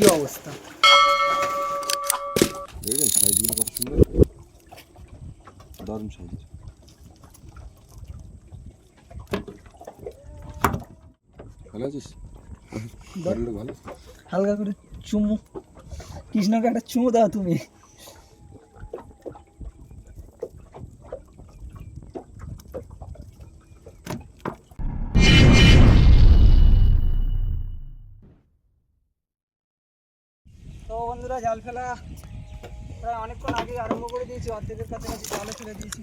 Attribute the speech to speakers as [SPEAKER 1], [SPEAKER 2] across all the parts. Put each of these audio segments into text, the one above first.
[SPEAKER 1] কি অবস্থা?
[SPEAKER 2] দেখবেন সাইজগুলো কত সুন্দর। দারুণ সাইজ। ভালো আছিস? ভালো।
[SPEAKER 1] হালকা করে চুমু। কৃষ্ণকে একটা চুমু দাও তুমি তো বন্ধুরা জাল ফেলা প্রায় অনেকক্ষণ আগে আরম্ভ করে দিয়েছি, অর্ধেকের কাছাকাছি জালে ফেলে দিয়েছি।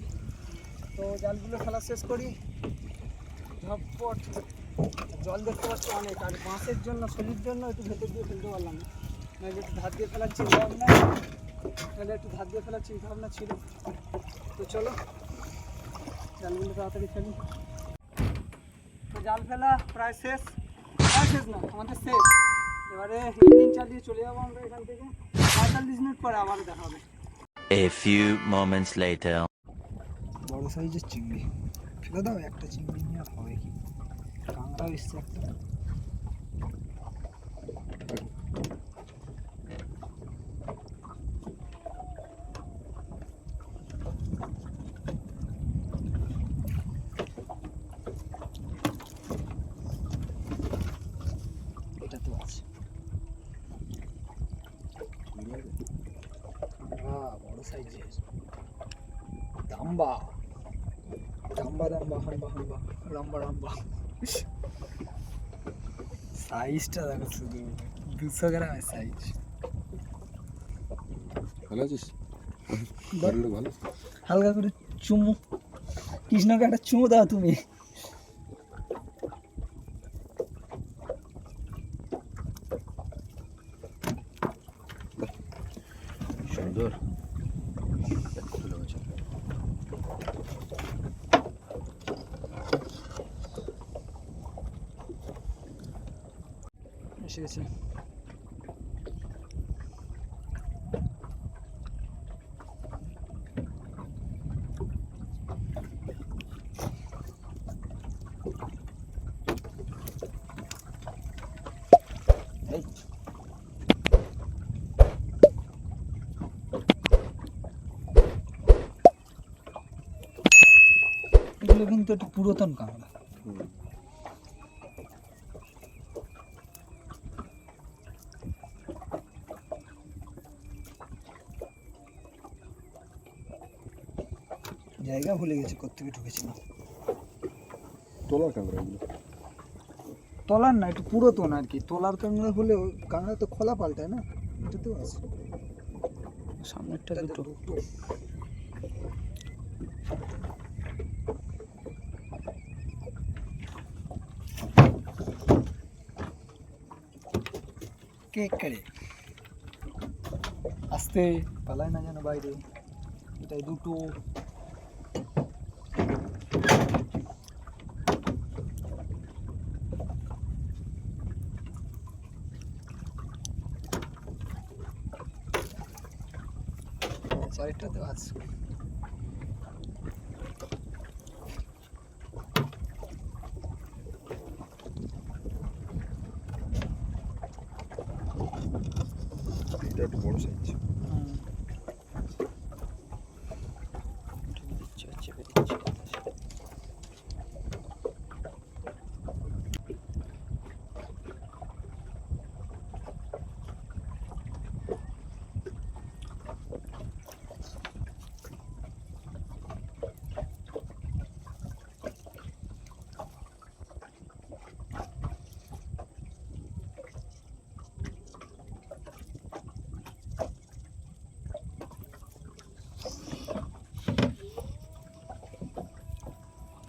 [SPEAKER 1] তো জালগুলো ফেলা শেষ করি। ঝটপট জল দেখতে পাচ্ছি অনেক, আর বাঁশের জন্য শরীর জন্য একটু ভেতর দিয়ে ফেলতে পারলাম না। একটু ধার দিয়ে ফেলার চিন্তা ভাবনা, তাহলে একটু ধার দিয়ে ফেলার চিন্তা ভাবনা ছিল। তো চলো, জালগুলো তাড়াতাড়ি ফেলি। তো জাল ফেলা প্রায় শেষ। প্রায় শেষ না, আমাদের শেষ। এবারে ইঞ্জিন চালিয়ে চলে যাব আমরা এখান থেকে। পঁয়তাল্লিশ মিনিট পরে আবার দেখা হবে।
[SPEAKER 3] A few moments later.
[SPEAKER 1] বড় সাইজের চিংড়ি। ফেলে দাও, একটা চিংড়ি নিয়ে হবে কি? কাঁকড়াও এসছে একটা এটা তো আছে সাইজের দাম্বা। দাম্বা দাম্বা হাম্বা হাম্বা। সাইজটা দেখো শুধু। দুশো গ্রামের সাইজ।
[SPEAKER 2] ভালো আছিস? ভালো।
[SPEAKER 1] হালকা করে চুমু। কৃষ্ণকে একটা চুমু দাও তুমি
[SPEAKER 2] সুন্দর
[SPEAKER 1] এসে গেছে এগুলো কিন্তু একটু পুরাতন কাঁকড়া। জায়গা ভুলে গেছে কোথেকে ঢুকেছিল
[SPEAKER 2] তোলার কাঁকড়া এগুলো?
[SPEAKER 1] তলার না একটু পুরাতন আর কি। তলার কাঁকড়া হলে ওই কাঁকড়া তো খোলা পাল্টায় না? এটাতেও আছে। সামনেরটা দুটো। কেক কাড়ে আস্তে পালায় না যেন বাইরে। এটাই দুটো। চারটাতেও আছে
[SPEAKER 2] এটা একটু বড় সাইজ
[SPEAKER 1] হুম।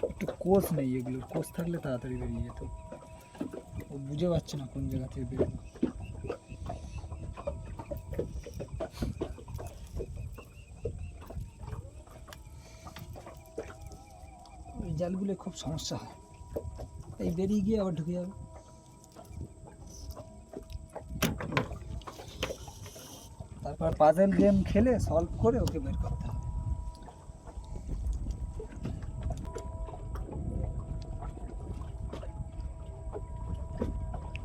[SPEAKER 1] একটু কোষ নেই এগুলোর কোষ থাকলে তাড়াতাড়ি বেরিয়ে যেত ও বুঝে পাচ্ছে না কোন জায়গা থেকে বেরোবে এই জালগুলো খুব সমস্যা হয় এই বেরিয়ে গিয়ে আবার ঢুকে যাবে তারপর পাজেল গেম খেলে সলভ করে ওকে বের করতে হবে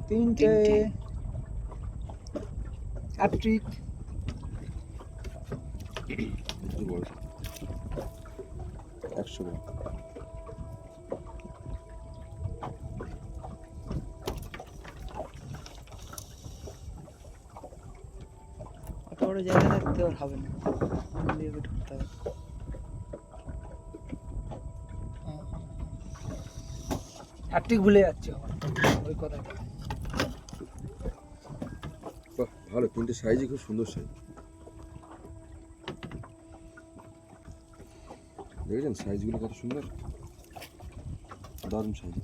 [SPEAKER 1] তিনটে।
[SPEAKER 2] একশো
[SPEAKER 1] বড় জায়গা থাকতে হবে না। ঢুকতে হবে। হ্যাপটিক ভুলে যাচ্ছে ওই কথাটা।
[SPEAKER 2] ভালো তিনটে সাইজই খুব সুন্দর সাইজ। দেখেছেন সাইজগুলো কত সুন্দর? দারুণ সাইজ।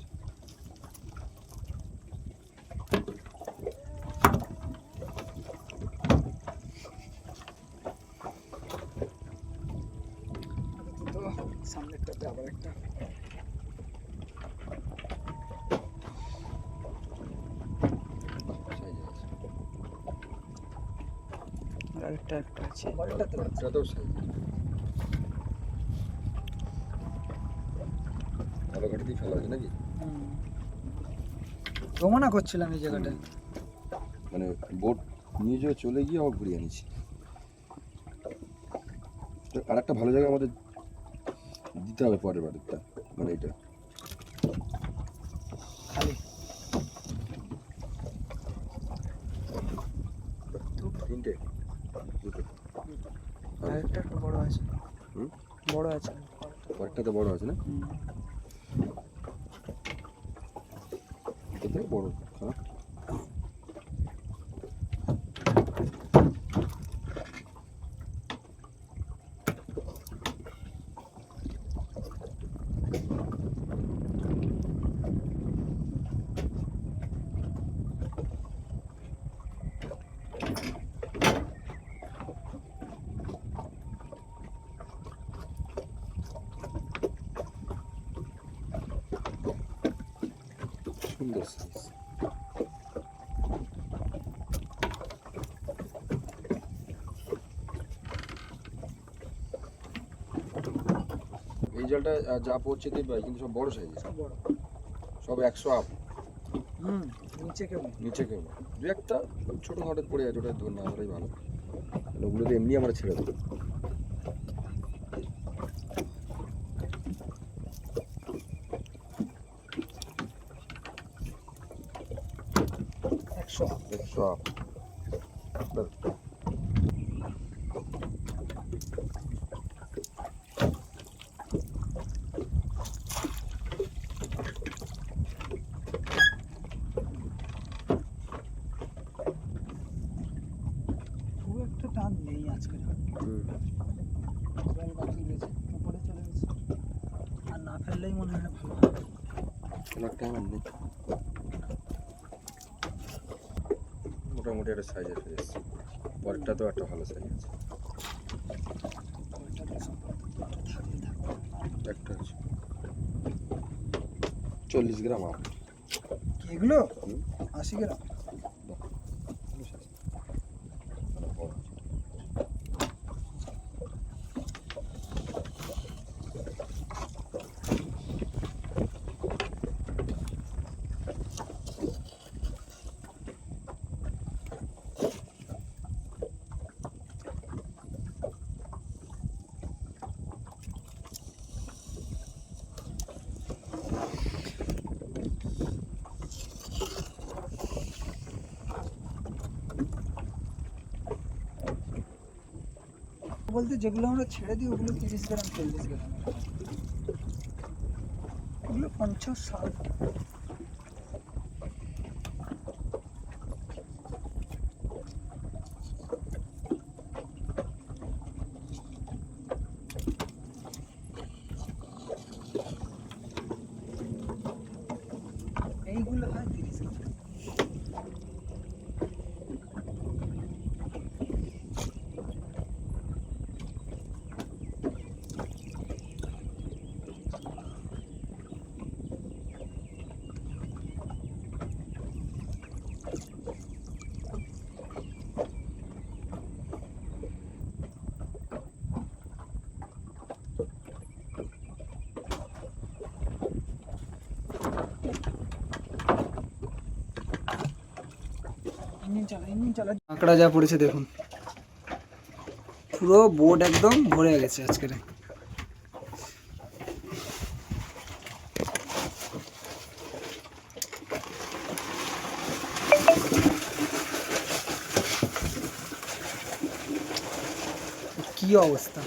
[SPEAKER 1] দুটো সামনেরটাতে আবার একটা
[SPEAKER 2] সাইজ আছে
[SPEAKER 1] আর আরেকটা একটা আছে পরেরটাতে আছে।
[SPEAKER 2] এটাতেও সাইজ ভালো ঘাটিতেই ফেলা আছে। নাকি?
[SPEAKER 1] হুম। রোমানা করছিলাম এই জায়গাটা
[SPEAKER 2] মানে বোট নিয়ে যে চলে গিয়ে আবার ঘুরিয়ে আনিছি। আর একটা ভালো জায়গা আমাদের দিতে হবে পরের বারেরটা মানে এটা।
[SPEAKER 1] খালি।
[SPEAKER 2] তিনটে।
[SPEAKER 1] আরেকটা একটু বড় আছে।
[SPEAKER 2] হুম?
[SPEAKER 1] বড় আছে।
[SPEAKER 2] কয়েকটা তো বড় আছে না
[SPEAKER 1] হুম।
[SPEAKER 2] এটা তো বড় খারাপ সুন্দর সাইজ এই জলটা যা পড়ছে দেখবে কিন্তু সব বড় সাইজ
[SPEAKER 1] সব
[SPEAKER 2] একশো আপ।
[SPEAKER 1] হুম নিচে কেউ
[SPEAKER 2] নিচে কেউ না। দু একটা ছোটো খাটো পড়ে আছে ওটা ধরে না আমরাই ভালো। ওগুলো তো এমনি আমরা ছেড়ে দেবো
[SPEAKER 1] একশো একটা টান নেই আজকে। জল বাকি রয়েছে উপরে চলে গেছে। আর না ফেললেই মনে হয় না ভালো
[SPEAKER 2] অনেক টাইম নেই? মোটামুটি একটা সাইজ এসে এসছে পরেরটা তো একটা ভালো সাইজ আছে। একটা আছে। চল্লিশ গ্রাম আপ
[SPEAKER 1] এগুলো। আশি গ্রাম? বলতে যেগুলো আমরা ছেড়ে দিই ওগুলো তিরিশ গ্রাম চল্লিশ গ্রাম। ওগুলো পঞ্চাশ ষাট। কাঁকড়া যা পড়েছে দেখুন। পুরো বোট একদম ভরে গেছে আজকের। কি অবস্থা?